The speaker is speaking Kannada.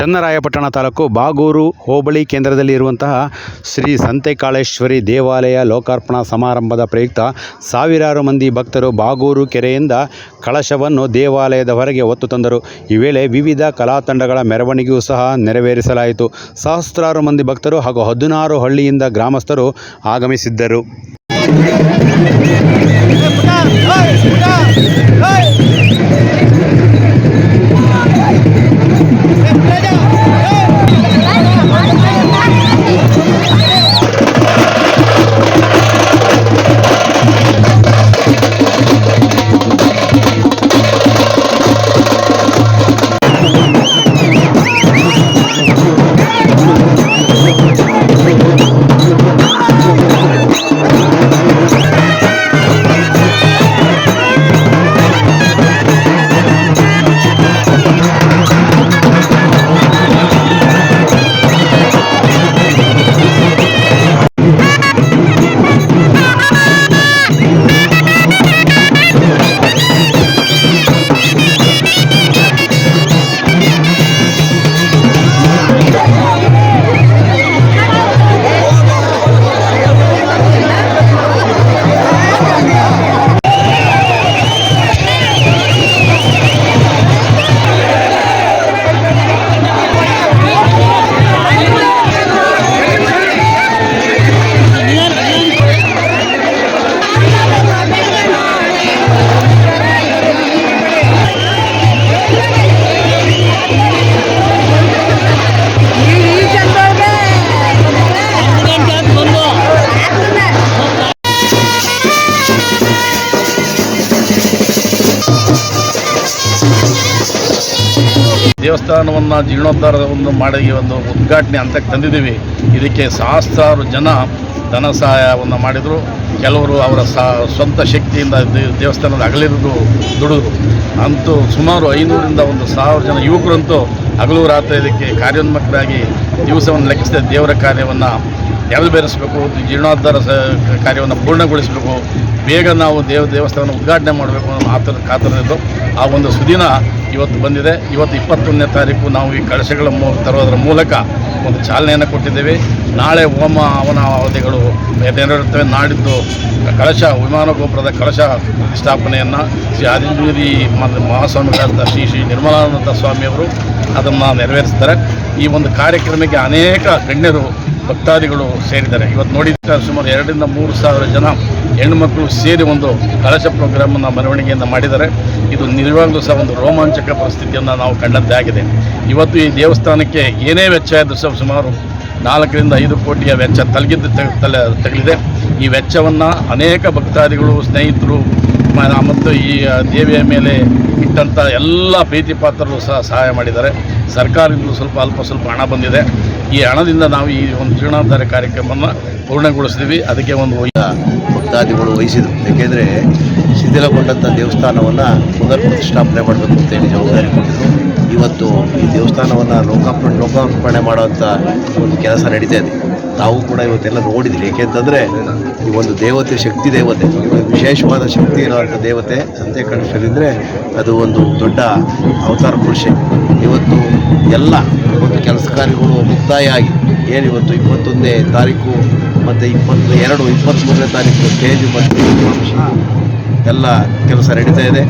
ಚನ್ನರಾಯಪಟ್ಟಣ ತಾಲೂಕು ಬಾಗೂರು ಹೋಬಳಿ ಕೇಂದ್ರದಲ್ಲಿ ಇರುವಂತಹ ಶ್ರೀ ಸಂತೆಕಾಳೇಶ್ವರಿ ದೇವಾಲಯ ಲೋಕಾರ್ಪಣಾ ಸಮಾರಂಭದ ಪ್ರಯುಕ್ತ ಸಾವಿರಾರು ಮಂದಿ ಭಕ್ತರು ಬಾಗೂರು ಕೆರೆಯಿಂದ ಕಳಶವನ್ನು ದೇವಾಲಯದ ಹೊರಗೆ ಹೊತ್ತು ತಂದರು. ಈ ವೇಳೆ ವಿವಿಧ ಕಲಾತಂಡಗಳ ಮೆರವಣಿಗೆಯೂ ಸಹ ನೆರವೇರಿಸಲಾಯಿತು. ಸಹಸ್ರಾರು ಮಂದಿ ಭಕ್ತರು ಹಾಗೂ ಹದಿನಾರು ಹಳ್ಳಿಯಿಂದ ಗ್ರಾಮಸ್ಥರು ಆಗಮಿಸಿದ್ದರು. ದೇವಸ್ಥಾನವನ್ನು ಜೀರ್ಣೋದ್ಧಾರ ಒಂದು ಮಾಡಿ ಒಂದು ಉದ್ಘಾಟನೆ ಹಂತಕ್ಕೆ ತಂದಿದ್ದೀವಿ. ಇದಕ್ಕೆ ಸಹಸ್ರಾರು ಜನ ಧನ ಸಹಾಯವನ್ನು ಮಾಡಿದರು. ಕೆಲವರು ಅವರ ಸ್ವಂತ ಶಕ್ತಿಯಿಂದ ದೇವಸ್ಥಾನದ ಅಗಲಿರೋದು ದುಡಿದ್ರು. ಅಂತೂ ಸುಮಾರು ಐನೂರಿಂದ ಒಂದು ಸಾವಿರ ಜನ ಯುವಕರಂತೂ ಹಗಲು ರಾತ್ರಿ ಇದಕ್ಕೆ ಕಾರ್ಯೋನ್ಮುಖರಾಗಿ ದಿವಸವನ್ನು ಲೆಕ್ಕಿಸಿದ ದೇವರ ಕಾರ್ಯವನ್ನು ನೆರವೇರಿಸಬೇಕು ಜೀರ್ಣೋದ್ಧಾರ ಸ ಕಾರ್ಯವನ್ನು ಪೂರ್ಣಗೊಳಿಸಬೇಕು. ಬೇಗ ನಾವು ದೇವ ದೇವಸ್ಥಾನ ಉದ್ಘಾಟನೆ ಮಾಡಬೇಕು ಅನ್ನೋ ಆತರ ಕಾತರದ್ದು ಆ ಒಂದು ಸುದಿನ ಇವತ್ತು ಬಂದಿದೆ. ಇವತ್ತು ಇಪ್ಪತ್ತೊಂದನೇ ತಾರೀಕು ನಾವು ಈ ಕಳಶಗಳ ಮೂ ತರೋದರ ಮೂಲಕ ಒಂದು ಚಾಲನೆಯನ್ನು ಕೊಟ್ಟಿದ್ದೇವೆ. ನಾಳೆ ಹೋಮ ಅವನ ಅವಧಿಗಳು ನೆರವೇರುತ್ತವೆ ನಾಡಿದ್ದು ಕಳಶ, ವಿಮಾನ ಗೋಪುರದ ಕಳಶ ಪ್ರತಿಷ್ಠಾಪನೆಯನ್ನು ಶ್ರೀ ಆದಿಗಿರಿ ಮ- ಮಹಾಸ್ವಾಮಿಗಳಾದ ಶ್ರೀ ಶ್ರೀ ನಿರ್ಮಲಾನಂದ ಸ್ವಾಮಿಯವರು ಅದನ್ನು ನೆರವೇರಿಸ್ತಾರೆ ಈ ಒಂದು ಕಾರ್ಯಕ್ರಮಕ್ಕೆ ಅನೇಕ ಗಣ್ಯರು ಭಕ್ತಾದಿಗಳು ಸೇರಿದ್ದಾರೆ. ಇವತ್ತು ನೋಡಿದ್ರೆ ಸುಮಾರು ಎರಡರಿಂದ ಮೂರು ಸಾವಿರ ಜನ ಹೆಣ್ಣುಮಕ್ಕಳು ಸೇರಿ ಒಂದು ಕಳಶ ಪ್ರೋಗ್ರಾಮನ್ನು ಮೆರವಣಿಗೆಯನ್ನು ಮಾಡಿದ್ದಾರೆ. ಇದು ನಿಜವಾಗ್ಲೂ ಸಹ ಒಂದು ರೋಮಾಂಚಕ ಪರಿಸ್ಥಿತಿಯನ್ನು ನಾವು ಕಂಡದ್ದೇ ಆಗಿದೆ. ಇವತ್ತು ಈ ದೇವಸ್ಥಾನಕ್ಕೆ ಏನೇ ವೆಚ್ಚ ಇದ್ದರೂ ಸಹ ಸುಮಾರು ನಾಲ್ಕರಿಂದ ಐದು ಕೋಟಿಯ ವೆಚ್ಚ ತಲಗಿದ್ದು ತಲೆ ತಗಲಿದೆ. ಈ ವೆಚ್ಚವನ್ನು ಅನೇಕ ಭಕ್ತಾದಿಗಳು, ಸ್ನೇಹಿತರು ಮತ್ತು ಈ ದೇವಿಯ ಮೇಲೆ ಇಟ್ಟಂಥ ಎಲ್ಲ ಪ್ರೀತಿ ಪಾತ್ರರು ಸಹ ಸಹಾಯ ಮಾಡಿದ್ದಾರೆ. ಸರ್ಕಾರದಿಂದ ಸ್ವಲ್ಪ ಅಲ್ಪ ಸ್ವಲ್ಪ ಹಣ ಬಂದಿದೆ. ಈ ಹಣದಿಂದ ನಾವು ಈ ಒಂದು ಜೀರ್ಣೋದ್ಧಾರ ಕಾರ್ಯಕ್ರಮವನ್ನು ಪೂರ್ಣಗೊಳಿಸ್ತೀವಿ ಅದಕ್ಕೆ ಒಂದು ಭಕ್ತಾದಿಗಳು ವಹಿಸಿದರು. ಏಕೆಂದರೆ ಶಿಥಿಲಗೊಂಡಂಥ ದೇವಸ್ಥಾನವನ್ನು ಪುನರ್ ಪ್ರತಿಷ್ಠಾಪನೆ ಮಾಡಬೇಕು ಅಂತೇಳಿ ಜವಾಬ್ದಾರಿ ಕೊಟ್ಟಿದ್ರು. ಇವತ್ತು ಈ ದೇವಸ್ಥಾನವನ್ನು ಲೋಕಾರ್ಪಣೆ ಲೋಕಾರ್ಪಣೆ ಮಾಡುವಂಥ ಒಂದು ಕೆಲಸ ನಡೀತಾ ಇದೆ. ತಾವು ಕೂಡ ಇವತ್ತೆಲ್ಲ ನೋಡಿದ್ರಿ. ಏಕೆಂತಂದರೆ ಈ ಒಂದು ದೇವತೆ ಶಕ್ತಿ ದೇವತೆ, ವಿಶೇಷವಾದ ಶಕ್ತಿ ಇರುವಂಥ ದೇವತೆ ಸಂತೆ ಕಂಡಿದ್ರೆ ಅದು ಒಂದು ದೊಡ್ಡ ಅವತಾರ ಪುರುಷೆ. ಇವತ್ತು ಎಲ್ಲ ಒಂದು ಕೆಲಸ ಕಾರ್ಯಗಳು ಮುಕ್ತಾಯ ಆಗಿ ಏನಿವತ್ತು ಇಪ್ಪತ್ತೊಂದನೇ ತಾರೀಕು ಮತ್ತು ಇಪ್ಪತ್ತು ಎರಡು ಇಪ್ಪತ್ತ್ಮೂರನೇ ತಾರೀಕು ಸ್ಟೇಜ್ ಮತ್ತು ಎಲ್ಲ ಕೆಲಸ ನಡೀತಾ ಇದೆ.